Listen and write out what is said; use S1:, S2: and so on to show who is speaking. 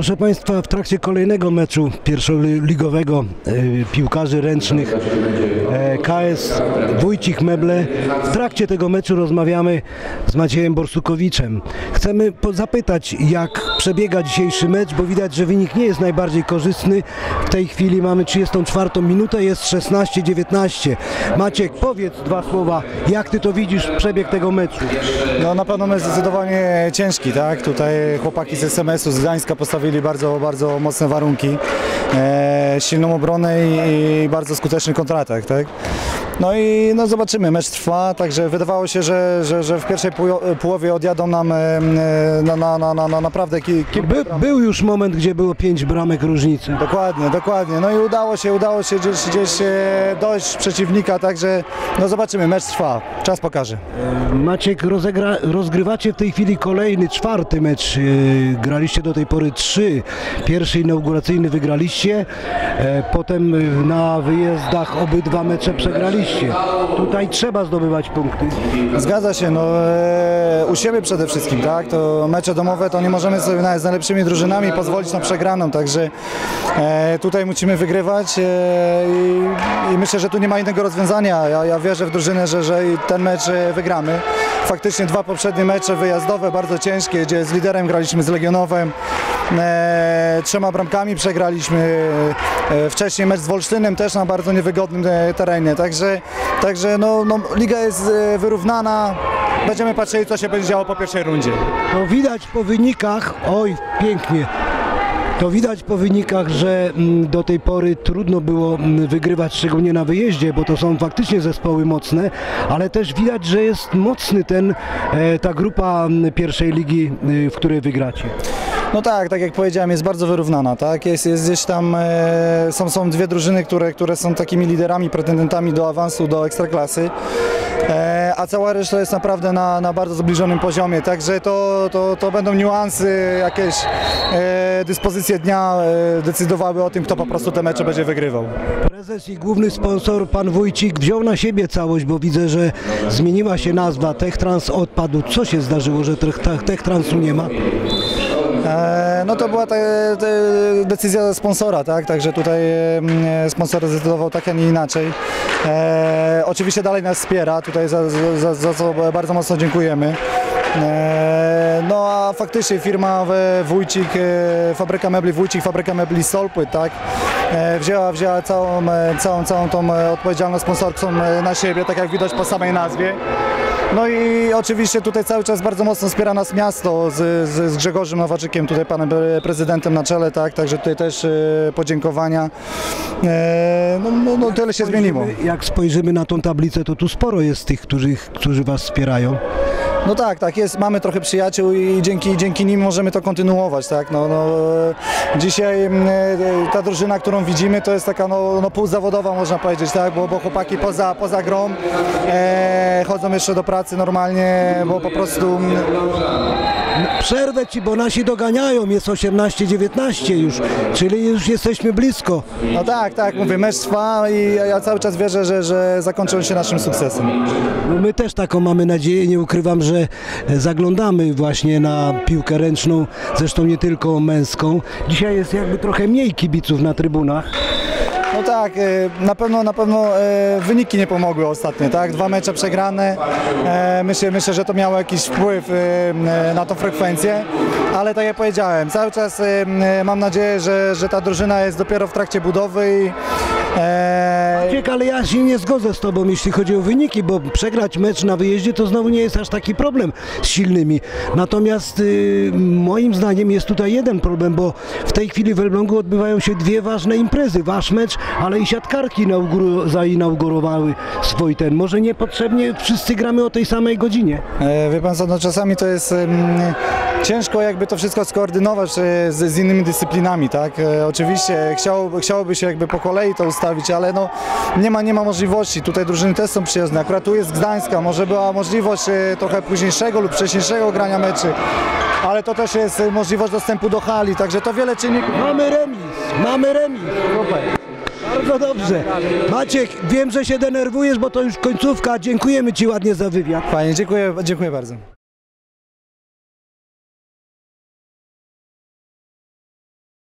S1: Proszę Państwa, w trakcie kolejnego meczu pierwszoligowego e, piłkarzy ręcznych e, KS Wójcik Meble, w trakcie tego meczu rozmawiamy z Maciejem Borsukowiczem. Chcemy zapytać, jak przebiega dzisiejszy mecz, bo widać, że wynik nie jest najbardziej korzystny. W tej chwili mamy 34 minutę, jest 16-19. Maciek, powiedz dwa słowa, jak Ty to widzisz, przebieg tego meczu?
S2: No na pewno mecz zdecydowanie ciężki, tak? Tutaj chłopaki z SMS-u z Gdańska postawili bardzo, bardzo mocne warunki. E, silną obronę i, i bardzo skuteczny kontratak, tak? No i no zobaczymy, mecz trwa, także wydawało się, że, że, że w pierwszej połowie odjadą nam e, e, na, na, na, na, na naprawdę ki, kilka
S1: By, był już moment, gdzie było pięć bramek różnicy.
S2: Dokładnie, dokładnie. No i udało się, udało się gdzieś, gdzieś e, dojść przeciwnika, także no zobaczymy, mecz trwa, czas pokaże.
S1: Maciek, rozegra, rozgrywacie w tej chwili kolejny, czwarty mecz. Yy, Graliście do tej pory trzy. Pierwszy inauguracyjny wygraliście, e, potem na wyjazdach obydwa mecze przegraliście. Tutaj trzeba zdobywać punkty.
S2: Zgadza się, no e, u siebie przede wszystkim, tak? To mecze domowe to nie możemy sobie nawet z najlepszymi drużynami pozwolić na przegraną, także e, tutaj musimy wygrywać e, i, i myślę, że tu nie ma innego rozwiązania. Ja, ja wierzę w drużynę, że, że ten mecz e, wygramy. Faktycznie dwa poprzednie mecze wyjazdowe, bardzo ciężkie, gdzie z liderem graliśmy z Legionowem. E, trzema bramkami przegraliśmy. E, wcześniej mecz z Wolsztynem też na bardzo niewygodnym e, terenie. Także, także no, no, liga jest e, wyrównana. Będziemy patrzyli, co się będzie działo po pierwszej rundzie.
S1: To widać po wynikach, oj pięknie, to widać po wynikach, że mm, do tej pory trudno było mm, wygrywać, szczególnie na wyjeździe, bo to są faktycznie zespoły mocne, ale też widać, że jest mocny ten, e, ta grupa mm, pierwszej ligi, y, w której wygracie.
S2: No tak, tak jak powiedziałem, jest bardzo wyrównana, tak? Jest, jest gdzieś tam, e, są, są dwie drużyny, które, które są takimi liderami, pretendentami do awansu, do ekstraklasy, e, a cała reszta jest naprawdę na, na bardzo zbliżonym poziomie, także to, to, to będą niuansy, jakieś e, dyspozycje dnia e, decydowały o tym, kto po prostu te mecze będzie wygrywał.
S1: Prezes i główny sponsor, pan Wójcik, wziął na siebie całość, bo widzę, że zmieniła się nazwa, Techtrans odpadł. Co się zdarzyło, że Tech- Techtransu nie ma?
S2: E, No to była ta, ta decyzja sponsora, tak? Także tutaj sponsor zdecydował tak, a nie inaczej. E, oczywiście dalej nas wspiera, tutaj za, za, za co bardzo mocno dziękujemy. E, no a faktycznie firma Wójcik, e, fabryka mebli Wójcik, fabryka mebli Solpłyt, tak? Wzięła, wzięła całą, e, całą, całą tą e, odpowiedzialność sponsorską na siebie, tak jak widać po samej nazwie. No i oczywiście tutaj cały czas bardzo mocno wspiera nas miasto z, z, z Grzegorzem Nowaczykiem, tutaj panem prezydentem na czele, tak, także tutaj też e, podziękowania. E, no, no, no tyle się zmieniło.
S1: Jak spojrzymy na tą tablicę, to tu sporo jest tych, którzy, którzy was wspierają.
S2: No tak, tak jest, mamy trochę przyjaciół i dzięki, dzięki nim możemy to kontynuować, tak, no, no e, dzisiaj mm, e, ta drużyna, którą widzimy, to jest taka no, no półzawodowa można powiedzieć, tak, bo, bo chłopaki poza, poza grą e, chodzą jeszcze do pracy normalnie, bo po prostu mm,
S1: Przerwę ci, bo nasi doganiają, jest 18-19 już, czyli już jesteśmy blisko.
S2: No tak, tak, mówię, mecz trwa i ja- cały czas wierzę, że, że zakończą się naszym sukcesem.
S1: No my też taką mamy nadzieję, nie ukrywam, że zaglądamy właśnie na piłkę ręczną, zresztą nie tylko męską. Dzisiaj jest jakby trochę mniej kibiców na trybunach.
S2: No tak, e, na pewno, na pewno e, wyniki nie pomogły ostatnio, tak? Dwa mecze przegrane. E, Myślę, myślę, że to miało jakiś wpływ e, e, na tą frekwencję, ale tak jak powiedziałem, cały czas e, e, mam nadzieję, że, że ta drużyna jest dopiero w trakcie budowy i e,
S1: Ciek, ale ja się nie zgodzę z tobą, jeśli chodzi o wyniki, bo przegrać mecz na wyjeździe to znowu nie jest aż taki problem z silnymi. Natomiast y, moim zdaniem jest tutaj jeden problem, bo w tej chwili w Elblągu odbywają się dwie ważne imprezy. Wasz mecz, ale i siatkarki zainaugurowały swój ten. Może niepotrzebnie wszyscy gramy o tej samej godzinie.
S2: E, Wie pan co, no czasami to jest ciężko jakby to wszystko skoordynować e, z, z innymi dyscyplinami, tak? E, Oczywiście chciałoby, chciałoby się jakby po kolei to ustawić, ale no nie ma, nie ma możliwości. Tutaj drużyny też są przyjezdne. Akurat tu jest Gdańska, może była możliwość e, trochę późniejszego lub wcześniejszego grania meczy, ale to też jest możliwość dostępu do hali, także to wiele czynników.
S1: Mamy remis, mamy remis. Bardzo dobrze. Maciek, wiem, że się denerwujesz, bo to już końcówka. Dziękujemy Ci ładnie za wywiad.
S2: Fajnie, dziękuję, dziękuję bardzo.